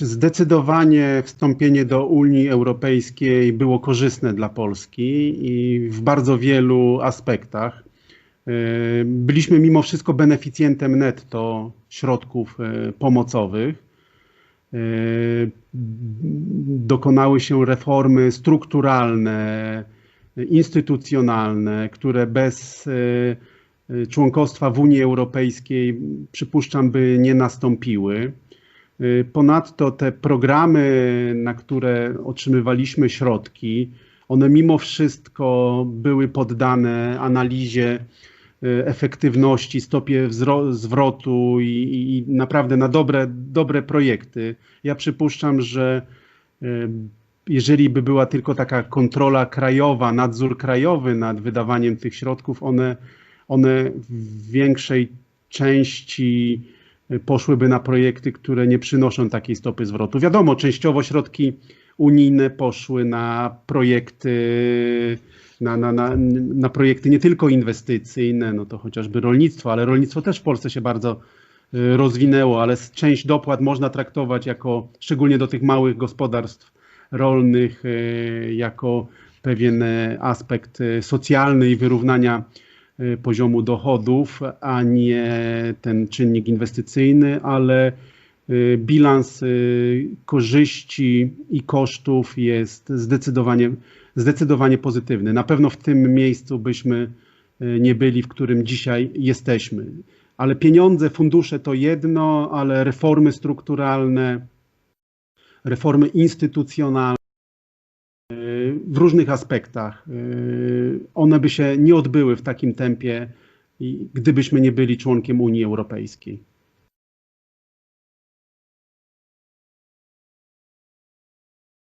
Zdecydowanie wstąpienie do Unii Europejskiej było korzystne dla Polski i w bardzo wielu aspektach. E, Byliśmy mimo wszystko beneficjentem netto środków e, pomocowych. E, Dokonały się reformy strukturalne, instytucjonalne, które bez członkostwa w Unii Europejskiej przypuszczam by nie nastąpiły. Y, Ponadto te programy, na które otrzymywaliśmy środki, one mimo wszystko były poddane analizie y, efektywności, stopie zwrotu i, i i naprawdę na dobre, dobre projekty. Ja przypuszczam, że y, jeżeli by była tylko taka kontrola krajowa, nadzór krajowy nad wydawaniem tych środków, one, one w większej części poszłyby na projekty, które nie przynoszą takiej stopy zwrotu. Wiadomo, częściowo środki unijne poszły na projekty, na, na, na, na projekty nie tylko inwestycyjne, no to chociażby rolnictwo, ale rolnictwo też w Polsce się bardzo y, rozwinęło, ale część dopłat można traktować jako, szczególnie do tych małych gospodarstw rolnych, y, jako pewien y, aspekt socjalny i wyrównania poziomu dochodów, a nie ten czynnik inwestycyjny, ale y, bilans y, korzyści i kosztów jest zdecydowanie, zdecydowanie pozytywny. Na pewno w tym miejscu byśmy y, nie byli, w którym dzisiaj jesteśmy. Ale pieniądze, fundusze to jedno, ale reformy strukturalne, reformy instytucjonalne, w różnych aspektach. y, One by się nie odbyły w takim tempie, gdybyśmy nie byli członkiem Unii Europejskiej.